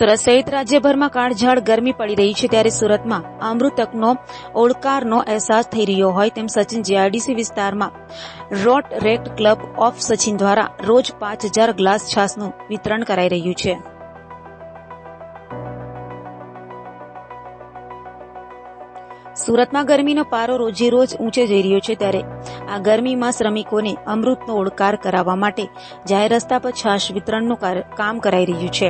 સુરત સહિત રાજ્યભરમાં કાળઝાળ ગરમી પડી રહી છે ત્યારે સુરતમાં અમૃતકનો ઓળકારનો અહેસાસ થઈ રહ્યો હોય તેમ સચિન જીઆરડીસી વિસ્તારમાં Rotaract club of Sachin દ્વારા રોજ પાંચ હજાર ગ્લાસ છાસનું વિતરણ કરાઈ રહ્યું છે. સુરતમાં ગરમીનો પારો રોજે રોજ ઊંચે જઈ રહ્યો છે ત્યારે આ ગરમીમાં શ્રમિકોને અમૃતનો ઓળકાર કરાવવા માટે જાહેર રસ્તા પર છાશ વિતરણનું કામ કરાઈ રહ્યું છે.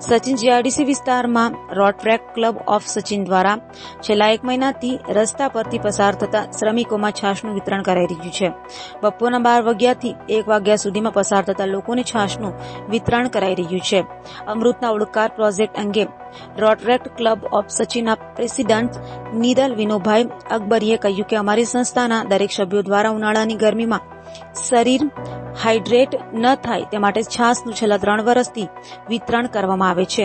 સચિન જીઆરડીસી વિસ્તારમાં રોટરેક ક્લબ ઓફ સચિન દ્વારા છેલ્લા એક મહિનાથી રસ્તા પરથી પસાર થતા શ્રમિકોમાં છાશનું વિતરણ કરાઈ રહ્યું છે. બપોરના બાર વાગ્યાથી એક વાગ્યા સુધીમાં પસાર થતા લોકોને છાશનું વિતરણ કરાઈ રહ્યું છે. અમૃતના ઓળકાર પ્રોજેક્ટ અંગે રોટરેક્ટ ક્લબ ઓફ સચિનના પ્રેસિડન્ટ નિદલ વિનોભાઈ અકબરીએ કહ્યું કે અમારી સંસ્થાના દરેક સભ્યો દ્વારા ઉનાળાની ગરમીમાં શરીર હાઇડ્રેટ ન થાય તે માટે છાસનું છેલ્લા ત્રણ વર્ષથી વિતરણ કરવામાં આવે છે,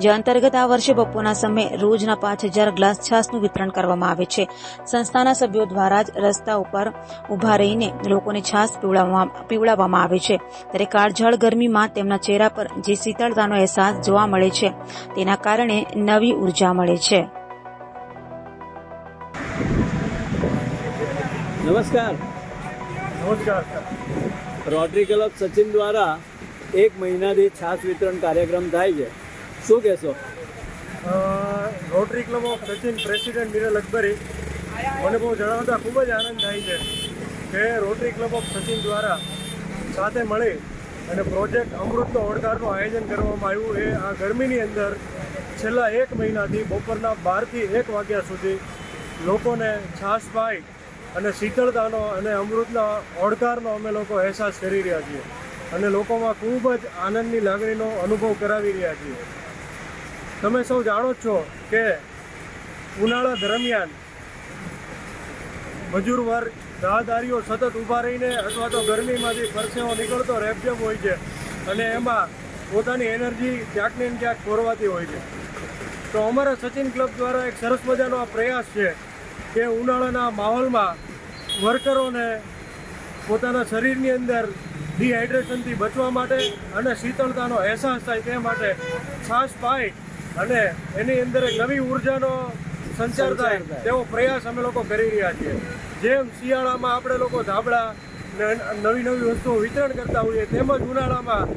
જે અંતર્ગત આ વર્ષે બપોરના સમયે રોજના પાંચ હજાર ગ્લાસ છાસનું વિતરણ કરવામાં આવે છે. સંસ્થાના સભ્યો દ્વારા જ રસ્તા ઉપર ઊભા રહીને લોકોને છાસ પીવડાવવામાં આવે છે. ત્યારે કાળઝાળ ગરમીમાં તેમના ચહેરા પર જે શીતળતાનો અહેસાસ જોવા મળે છે, તેના કારણે નવી ઊર્જા મળે છે. નમસ્કાર. નમસ્કાર રોટરી ક્લબ સચિન દ્વારા એક મહિનાથી છાસ વિતરણ કાર્યક્રમ થાય છે. શું કહેશો? Rotary club of Sachin president Niral Akbari મને બહુ જણાવતા ખૂબ જ આનંદ થાય છે કે રોટરી ક્લબ ઓફ સચિન દ્વારા સાથે મળી અને પ્રોજેક્ટ અમૃતનો ઓળકારનું આયોજન કરવામાં આવ્યું. એ આ ગરમીની અંદર છેલ્લા એક મહિનાથી બપોરના બારથી એક વાગ્યા સુધી લોકોને છાશ પાઈ અને શીતળતાનો અને અમૃતના ઓળકારનો અમે લોકો અહેસાસ કરી રહ્યા છીએ. અને લોકોમાં ખૂબ જ આનંદની લાગણીનો અનુભવ કરાવી રહ્યા છીએ. તમે સૌ જાણો જ છો કે ઉનાળા દરમિયાન મજૂર વર્ગ રાહદારીઓ સતત ઊભા રહીને અથવા તો ગરમીમાંથી પરસેવો નીકળતો રેપજેપ હોય છે અને એમાં પોતાની એનર્જી ક્યાંક ને ક્યાંક ખોરવાતી હોય છે. તો અમારા સચિન ક્લબ દ્વારા એક સરસ મજાનો આ પ્રયાસ છે કે ઉનાળાના માહોલમાં વર્કરોને પોતાના શરીરની અંદર ડિહાઇડ્રેશનથી બચવા માટે અને શીતળતાનો અહેસાસ થાય તે માટે છાશ પાઈ અને એની અંદર એક નવી ઉર્જાનો સંચાર થાય. તેવો પ્રયાસ અમે લોકો કરી રહ્યા છીએ જેમ શિયાળામાં આપણે લોકો ધાબળા ને નવી નવી વસ્તુઓ વિતરણ કરતા હોઈએ તેમજ ઉનાળામાં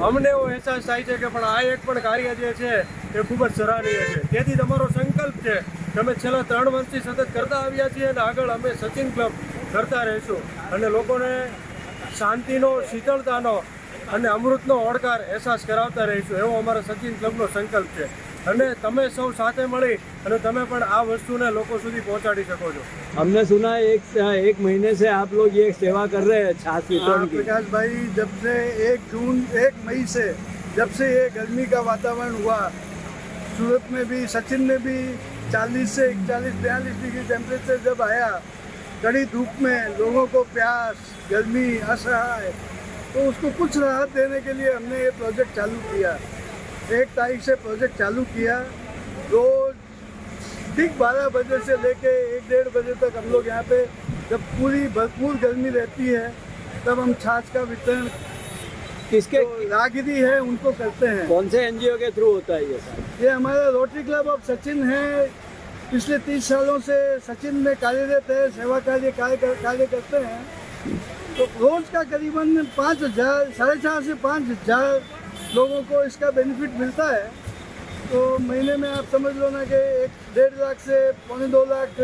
અમને એવો અહેસાસ થાય છે કે પણ આ એક પણ કાર્ય જે છે એ ખૂબ જ સરાહનીય છે તેથી તમારો સંકલ્પ છે કે અમે છેલ્લા ત્રણ વર્ષથી સતત કરતા આવ્યા છીએ અને આગળ અમે સચિન ક્લબ કરતા રહીશું અને લોકોને શાંતિનો શીતળતાનો અને અમૃતનો ઓળકાર અહેસાસ કરાવતા રહીશું એવો અમારા સચિન ક્લબનો સંકલ્પ છે અને તમે સૌ સાથે મળી અને તમે પણ આ વસ્તુને લોકો સુધી પહોંચાડી શકો છો हमने सुना है एक एक महीने से आप लोग ये सेवा कर रहे हैं छाछ हाँ, वितरण की प्रकाश भाई जब से एक जून एक मई से जब से ये गर्मी का वातावरण हुआ सूरत में भी सचिन में भी 40 से इकतालीस, बयालीस डिग्री टेम्परेचर जब आया, कड़ी धूप में लोगों को प्यास, गर्मी, असहाय तो उसको कुछ राहत देने के लिए हमने ये प्रोजेक्ट चालू किया। एक तारीख से प्रोजेक्ट चालू किया। रोज ठीक बारह बजे से लेके एक डेढ़ बजे तक हम लोग यहाँ पे जब पूरी भरपूर गर्मी रहती है, तब हम छाछ का वितरण किसके? जो है उनको करते हैं। कौन से एनजीओ के थ्रू होता है ये सब? ये हमारा रोटरी क्लब ऑफ़ सचिन है। पिछले तीस सालों से सचिन में कार्यरत है सेवा कार्य कार्य कर, कार्य करते हैं। तो रोज का करीबन पाँच हज़ार साढ़े चार से पाँच हज़ार लोगों को इसका बेनिफिट मिलता है। तो महीने में आप समझ लो ना कि एक डेढ़ लाख से पौने दो लाख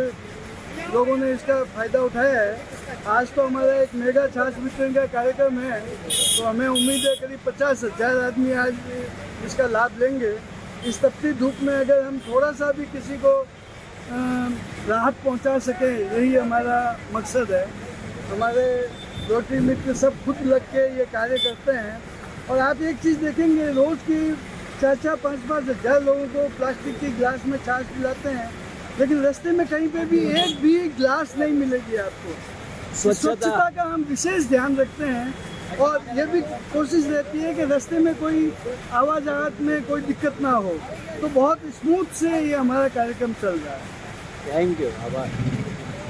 लोगों ने इसका फ़ायदा उठाया है। आज तो हमारा एक मेगा छाछ वितरण का कार्यक्रम है तो हमें उम्मीद है करीब पचास हज़ार आदमी आज इसका लाभ लेंगे। इस तपती धूप में अगर हम थोड़ा सा भी किसी को राहत पहुँचा सकें, यही हमारा मकसद है। हमारे रोटी मित्र सब खुद लग के ये कार्य करते हैं। और आप एक चीज़ देखेंगे, रोज़ की चार चार पाँच पाँच हज़ार लोगों को प्लास्टिक की ग्लास में छाछ पिलाते हैं, लेकिन रास्ते में कहीं पे भी एक भी ग्लास नहीं मिलेगी आपको। स्वच्छता। का हम विशेष ध्यान रखते हैं और ये भी कोशिश रहती है कि रास्ते में कोई आवाजात में कोई दिक्कत ना हो। तो बहुत स्मूथ से ये हमारा कार्यक्रम चल रहा है। थैंक यू आभार।